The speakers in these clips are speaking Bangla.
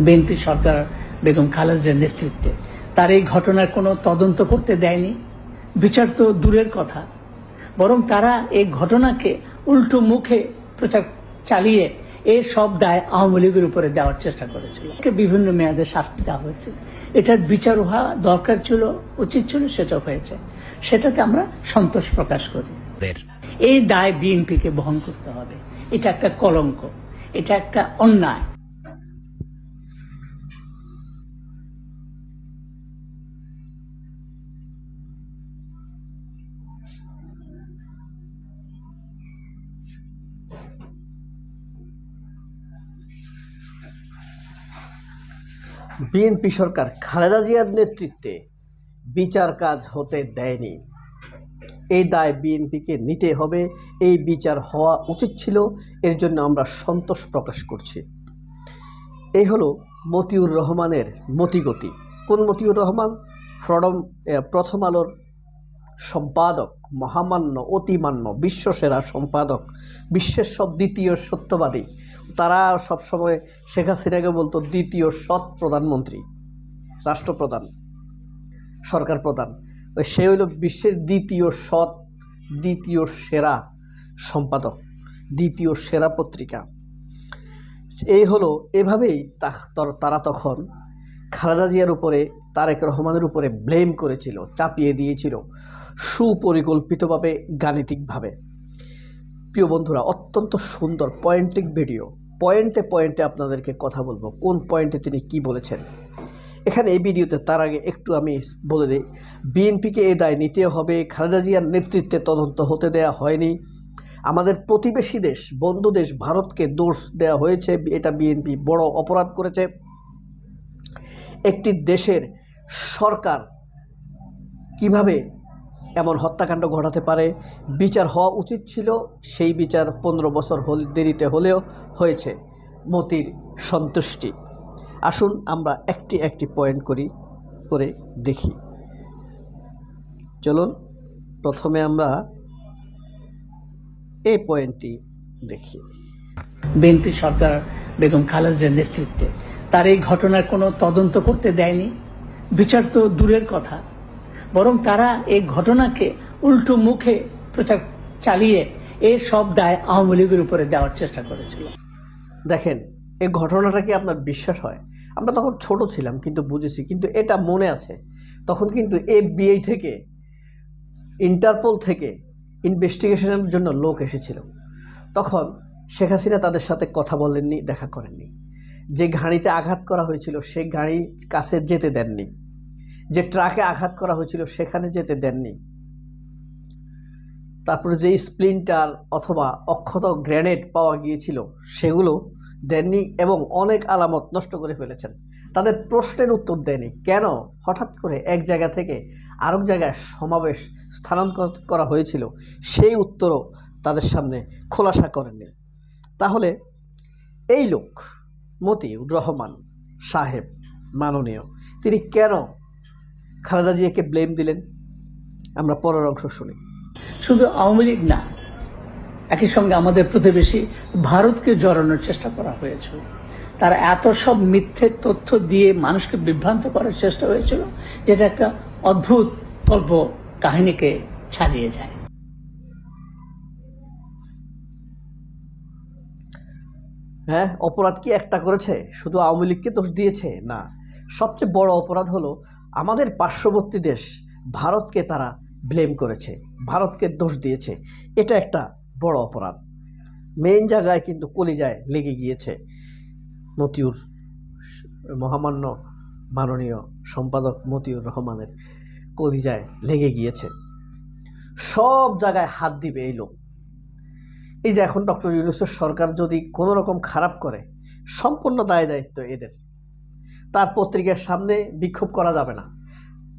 বিএনপি সরকার বেগম খালেদার নেতৃত্বে। তার এই ঘটনার কোনো তদন্ত করতে দেয়নি। বিচার তো দূরের কথা। বরং তারা এই ঘটনাকে উল্টো মুখে প্রচার চালিয়ে এই সব দায় আওয়ামী লীগের উপরে দেওয়ার চেষ্টা করেছিল। বিভিন্ন মেয়াদে শাস্তি দেওয়া হয়েছে। এটার বিচার হওয়া দরকার ছিল উচিত ছিল সেটা হয়েছে। সেটাতে আমরা সন্তোষ প্রকাশ করি। এই দায় বিএনপিকে বহন করতে হবে। এটা একটা কলঙ্ক এটা একটা অন্যায়। বিএনপি সরকার খালেদা জিয়ার নেতৃত্বে বিচার কাজ হতে দেয়নি। এই দায় বিএনপিকে নিতে হবে। এই বিচার হওয়া উচিত ছিল। এর জন্য আমরা সন্তোষ প্রকাশ করছি। এই হলো মতিউর রহমানের মতিগতি। কোন মতিউর রহমান? ফ্রডম প্রথম আলোর সম্পাদক, মহামান্য, অতিমান্য, বিশ্বসেরা সম্পাদক, বিশ্বের সব দ্বিতীয় সত্যবাদী। তারা সবসময় শেখ হাসিনাকে বলতো, দ্বিতীয় সৎ প্রধানমন্ত্রী, রাষ্ট্রপ্রধান, সরকার প্রধান। সে হইল বিশ্বের দ্বিতীয় সৎ, দ্বিতীয় সেরা সম্পাদক, দ্বিতীয় সেরা পত্রিকা। এই হলো, এভাবেই তারা তখন খালেদা জিয়ার উপরে, তারেক রহমানের উপরে ব্লেম করেছিল, চাপিয়ে দিয়েছিল। সুপরিকল্পিতভাবে গাণিতিকভাবে। প্রিয় বন্ধুরা, অত্যন্ত সুন্দর পয়েন্টিক ভিডিও পয়েন্টে পয়েন্টে আপনাদেরকে কথা বলব, কোন পয়েন্টে তিনি কি বলেছেন। এখানে এই ভিডিওতে তার আগে একটু আমি বলে দিই, বিএনপিকে এ দায় নিতে হবে, খালেদা জিয়ার নেতৃত্বে তদন্ত হতে দেয়া হয়নি। আমাদের প্রতিবেশী দেশ, বন্ধু দেশ ভারতকে দোষ দেওয়া হয়েছে, এটা বিএনপি বড় অপরাধ করেছে। একটি দেশের সরকার কীভাবে এমন হত্যাকাণ্ড ঘটাতে পারে। বিচার হওয়া উচিত ছিল, সেই বিচার পনেরো বছর হল, দেরিতে হলেও হয়েছে। মতির সন্তুষ্টি। আসুন আমরা একটি একটি পয়েন্ট করি, করে দেখি। চলুন, প্রথমে আমরা এই পয়েন্টটি দেখি। বিএনপি সরকার বেগম খালেদার নেতৃত্বে। তার এই ঘটনার কোনো তদন্ত করতে দেয়নি? বিচার তো দূরের কথা। বরং তারা এই ঘটনাকে উল্টো মুখে প্রচার চালিয়ে এই সব দায় আওয়ামী লীগের উপরে দেওয়ার চেষ্টা করেছিল। দেখেন, এই ঘটনাটা কি আপনার বিশ্বাস হয়? আমরা তখন ছোট ছিলাম, কিন্তু বুঝেছি, কিন্তু এটা মনে আছে। তখন কিন্তু এফবিআই থেকে, ইন্টারপোল থেকে ইনভেস্টিগেশনের জন্য লোক এসেছিল। তখন শেখ হাসিনা তাদের সাথে কথা বলেননি, দেখা করেননি। যে গাড়িতে আঘাত করা হয়েছিল, সেই গাড়ি কাছে যেতে দেননি। যে ট্রাকে আঘাত করা হয়েছিল, সেখানে যেতে দেননি। তারপরে যে স্প্লিন্টার অথবা অক্ষত গ্রেনেড পাওয়া গিয়েছিল, সেগুলো দেননি এবং অনেক আলামত নষ্ট করে ফেলেছেন। তাদের প্রশ্নের উত্তর দেয়নি। কেন? হঠাৎ করে এক জায়গা থেকে আরেক জায়গায় সমাবেশ স্থানান্তর করা হয়েছিল, সেই উত্তরও তাদের সামনে খোলাসা করেননি। তাহলে এই লোক মতিউর রহমান সাহেব মাননীয়, তিনি কেন খালেদা জিয়াকে ব্লেম দিলেন। আমরা পরের অংশ শুনি। শুধু আওয়ামী লীগ না একই সঙ্গে আমাদের প্রতিবেশী ভারতকে জড়ানোর চেষ্টা করা হয়েছিল। তারা এত সব মিথ্যে তথ্য দিয়ে মানুষকে বিভ্রান্ত করার চেষ্টা হয়েছিল যেটা একটা অদ্ভুত গল্প কাহিনীকে ছাড়িয়ে যায়। হ্যাঁ অপরাধ কি একটা করেছে? শুধু আওয়ামী লীগকে দোষ দিয়েছে? না। সবচেয়ে বড় অপরাধ হলো আমাদের পার্শ্ববর্তী দেশ ভারতকে তারা ব্লেম করেছে, ভারতকে দোষ দিয়েছে। এটা একটা বড় অপরাধ। মেইন জায়গায় কিন্তু কলিজায় লেগে গিয়েছে মতিউর মহামান্য মাননীয় সম্পাদক মতিউর রহমানের কলিজায় লেগে গিয়েছে। সব জায়গায় হাত দিবে এই লোক। এই যে এখন ডক্টর ইউনুসের সরকার যদি কোনো রকম খারাপ করে, সম্পূর্ণ দায় দায়িত্ব এদের। তার পত্রিকার সামনে বিক্ষোভ করা যাবে না।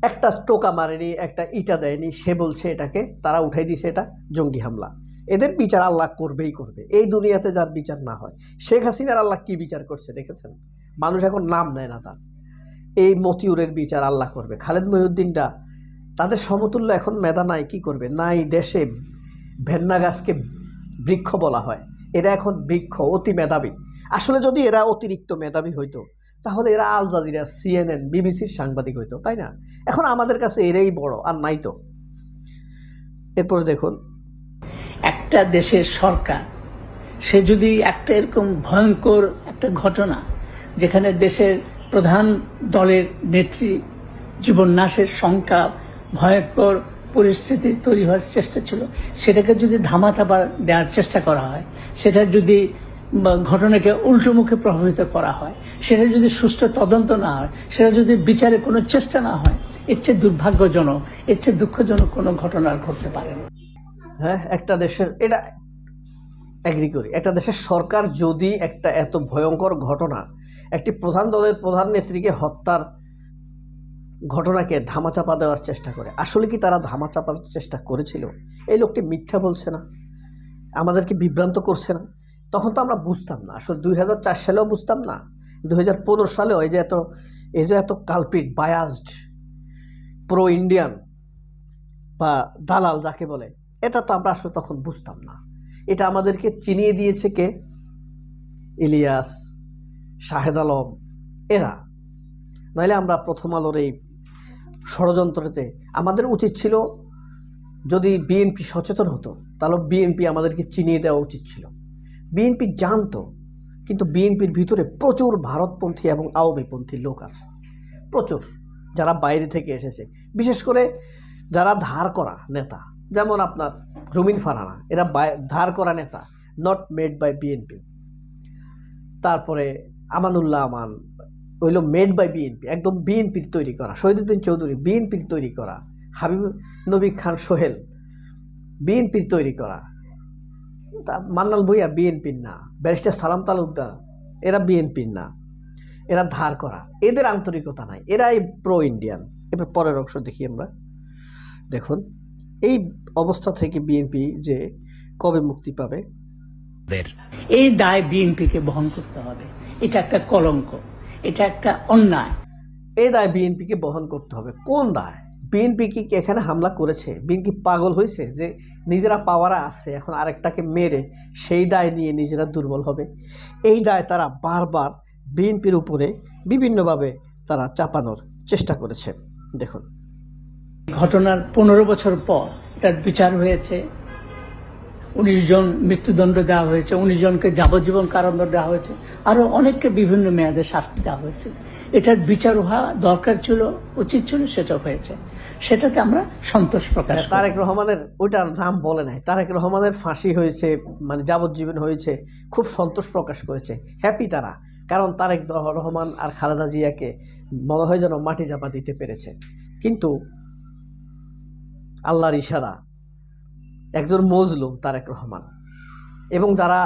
একটা টোকা মারেনি, একটা ইটা দেয়নি, সে বলছে এটাকে, তারা উঠাই দিছে এটা, জঙ্গি হামলা। এদের বিচার আল্লাহ করবেই করবে। এই দুনিয়াতে যার বিচার না হয়, শেখ হাসিনার আল্লাহ কি বিচার করছে দেখেছেন? মানুষ এখন নাম নেয় না তার। এই মতিউরের বিচার আল্লাহ করবে। খালেদ মহিউদ্দিনটা তাদের সমতুল্য এখন মেধা নাই, কি করবে? নাই দেশে ভেন্না গাছকে বৃক্ষ বলা হয়। এরা এখন বৃক্ষ, অতি মেধাবী। আসলে যদি এরা অতিরিক্ত মেধাবী হইতো তাহলে এরা আল জাজিরা সিএনএন বিবিসির সাংবাদিক হইতো, তাই না? এখন আমাদের কাছে এরাই বড়, আর নাই তো। এরপর দেখুন। একটা দেশের সরকার, সে যদি একটা এরকম ভয়ঙ্কর একটা ঘটনা, যেখানে দেশের প্রধান দলের নেত্রী, জীবন নাশের শঙ্কা, ভয়ঙ্কর পরিস্থিতি তৈরি হওয়ার চেষ্টা ছিল, সেটাকে যদি ধামাচাপা দেওয়ার চেষ্টা করা হয়, সেটা যদি ঘটনাকে উল্টোমুখে প্রভাবিত করা হয়। সেটা যদি সুস্থ তদন্ত না হয়, সেটা যদি বিচারে কোনো চেষ্টা না হয়, এর চেয়ে দুর্ভাগ্যজনক, এর চেয়ে দুঃখজনক কোনো ঘটনা ঘটতে পারে না। হ্যাঁ একটা দেশের, এটা অ্যাগ্রি করি। একটা দেশের সরকার যদি একটা এত ভয়ঙ্কর ঘটনা, একটি প্রধান দলের প্রধান নেত্রীকে হত্যার ঘটনাকে ধামাচাপা দেওয়ার চেষ্টা করে, আসলে কি তারা ধামাচাপার চেষ্টা করেছিল? এই লোকটি মিথ্যা বলছে না। আমাদেরকে বিভ্রান্ত করছে না। তখন তো আমরা বুঝতাম না। আসলে দুই হাজার চার সালেও বুঝতাম না। দুই হাজার পনেরো সালেও এই যে এত, এই যে এত কাল্পিক বায়াসড প্রো ইন্ডিয়ান বা দালাল যাকে বলে, এটা তো আমরা আসলে তখন বুঝতাম না। এটা আমাদেরকে চিনিয়ে দিয়েছে কে? ইলিয়াস, শাহেদ আলম, এরা। নাইলে আমরা প্রথম আলোর এই ষড়যন্ত্রতে, আমাদের উচিত ছিল যদি বিএনপি সচেতন হতো, তাহলে বিএনপি আমাদেরকে চিনিয়ে দেওয়া উচিত ছিল। বিএনপি জানতো, কিন্তু বিএনপির ভিতরে প্রচুর ভারতপন্থী এবং আওয়ামীপন্থী লোক আছে। প্রচুর, যারা বাইরে থেকে এসেছে। বিশেষ করে যারা ধার করা নেতা, যেমন আপনার রুমিন ফারানা, এরা ধার করা নেতা নট মেড বাই বিএনপি তারপরে আমানুল্লাহ আমান হইল মেড বাই বিএনপি একদম বিএনপির তৈরি করা। শহীদুদ্দিন চৌধুরী বিএনপির তৈরি করা। হাবিব নবী খান সোহেল বিএনপির তৈরি করা। মান্নাল ভুইয়া বিএনপির না ব্যারিস্টার সালাম তালুকদার এরা বিএনপির না। এরা ধার করা। এদের আন্তরিকতা নাই। এরাই প্রো ইন্ডিয়ান এবার পরের অংশ দেখি আমরা। দেখুন এই অবস্থা থেকে বিএনপি যে কবে মুক্তি পাবে? এই দায় বিএনপিকে বহন করতে হবে। এটা একটা কলঙ্ক। এটা একটা অন্যায়। এই দায় বিএনপিকে বহন করতে হবে। কোন দায়? বিএনপি কি এখানে হামলা করেছে? বিএনপি পাগল হয়েছে যে নিজেরা পাওয়ারা আছে, এখন আরেকটাকে মেরে সেই দায় নিয়ে নিজেরা দুর্বল হবে। এই দায় তারা বারবার বিএনপির উপরে বিভিন্নভাবে তারা চাপানোর চেষ্টা করেছে। দেখুন। ঘটনার পনেরো বছর পর তার বিচার হয়েছে। উনিশ জন মৃত্যুদণ্ড দেওয়া হয়েছে, উনিশ জনকে যাবজ্জীবন কারাদণ্ড দেওয়া হয়েছে, আরও অনেককে বিভিন্ন মেয়াদে শাস্তি দেওয়া হয়েছে। এটার বিচার হওয়া দরকার ছিল, উচিত ছিল, সেটা হয়েছে। সেটাতে আমরা সন্তোষ প্রকাশ তারেক রহমানের ওইটার নাম বলে নাই। তারেক রহমানের ফাঁসি হয়েছে মানে যাবজ্জীবন হয়েছে, খুব সন্তোষ প্রকাশ করেছে। হ্যাপি তারা, কারণ তারেক রহমান আর খালেদা জিয়াকে মনে হয় যেন মাটি চাপা দিতে পেরেছে। কিন্তু আল্লাহর ইশারা একজন মজলুম তারেক রহমান। এবং যারা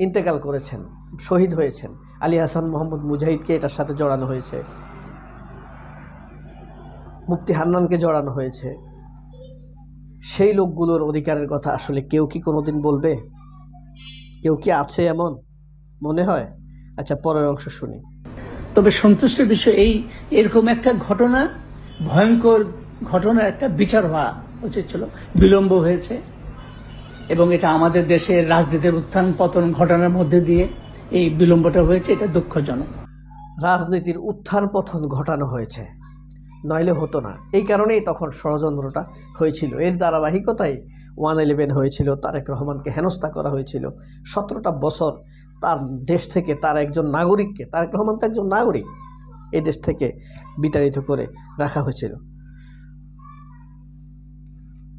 ইন্তেকাল করেছেন, শহীদ হয়েছেন, আলী হাসান মোহাম্মদ মুজাহিদকে এটার সাথে জড়ানো হয়েছে, মুফতি হান্নানকে জড়ানো হয়েছে, সেই লোকগুলোর অধিকারের কথা আসলে কেউ কি কোনোদিন বলবে? কেউ কি আছে এমন? মনে হয়? আচ্ছা পরের অংশ শুনি। তবে সন্তুষ্টের বিষয় এই, এরকম একটা ঘটনা, ভয়ঙ্কর ঘটনার একটা বিচার হওয়া উচিত ছিল, বিলম্ব হয়েছে। এবং এটা আমাদের দেশের রাজনীতির উত্থান পতন ঘটনার মধ্যে দিয়ে এই বিলম্বটা হয়েছে, এটা দুঃখজনক। রাজনীতির উত্থান পথন ঘটানো হয়েছে। নইলে হতো না। এই কারণেই তখন ষড়যন্ত্রটা হয়েছিল। এর ধারাবাহিকতায় ওয়ান ইলেভেন হয়েছিল, তারেক রহমানকে হেনস্থা করা হয়েছিল। সতেরোটা বছর তার দেশ থেকে তার একজন নাগরিককে, তারেক রহমান তো একজন নাগরিক এই দেশ থেকে বিতাড়িত করে রাখা হয়েছিল।